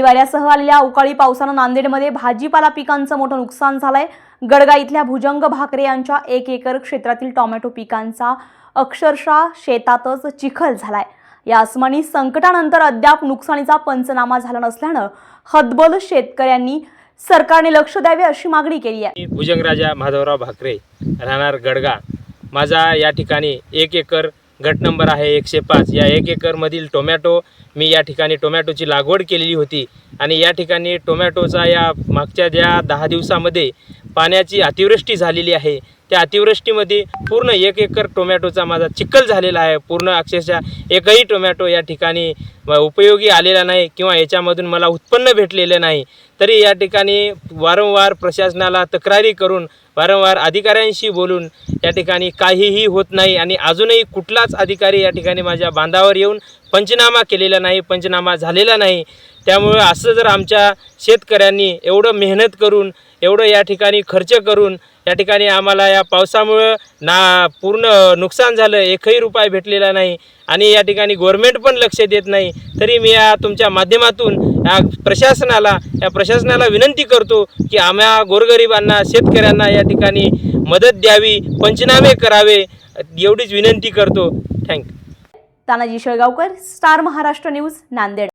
वाऱ्यासह आलेल्या अवकाळी पावसानं नांदेडमध्ये भाजीपाला पिकांचं मोठं नुकसान झालंय. गडगा इथल्या भुजंग भाकरे यांच्या एक एकर क्षेत्रातील टोमॅटो पिकांचा अक्षरशः शेतातच चिखल झालाय. या आसमानी संकटानंतर अद्याप नुकसानीचा पंचनामा झाला नसल्यानं हतबल शेतकऱ्यांनी सरकारने लक्ष द्यावे अशी मागणी केली आहे. भुजंगराजा माधवराव भाकरे राहणार गडगा. माझा या ठिकाणी एक एकर गट नंबर आहे एकशे पाच. या एक एकरमधील टोमॅटो मी या ठिकाणी टोमॅटोची लागवड केलेली होती. आणि या ठिकाणी टोमॅटोचा या मागच्या ज्या दहा दिवसामध्ये पाण्याची अतिवृष्टी झालेली आहे त्या अतिवृष्टीमध्ये पूर्ण एक एकर टोमॅटोचा माझा चिखल झालेला आहे. पूर्ण अक्षरशः एकही टोमॅटो या ठिकाणी उपयोगी आलेला नाही किंवा याच्यामधून मला उत्पन्न भेटलेलं नाही तरी या ठिकाणी वारंवार प्रशासनाला तक्रारी करून वारंवार अधिकाऱ्यांशी बोलून या ठिकाणी काहीही होत नाही आणि अजूनही कुठलाच अधिकारी या ठिकाणी माझ्या बांधावर येऊन पंचनामा केलेला नाही पंचनामा झालेला नाही. त्यामुळं असं जर आमच्या शेतकऱ्यांनी एवढं मेहनत करून एवढं या ठिकाणी खर्च करून या ठिकाणी आम्हाला या पावसामुळं ना पूर्ण नुकसान झालं एकही रुपये भेटलेला नाही आणि या ठिकाणी गव्हर्मेंट पण लक्ष देत नाही. तरी मी या तुमच्या माध्यमातून या प्रशासनाला या प्रशासनाला विनंती करतो की आम्हा गोरगरिबांना शेतकऱ्यांना या ठिकाणी मदत द्यावी पंचनामे करावे एवढीच विनंती करतो. Thank you Tanaji Shelgaonkar Star Maharashtra news Nanded.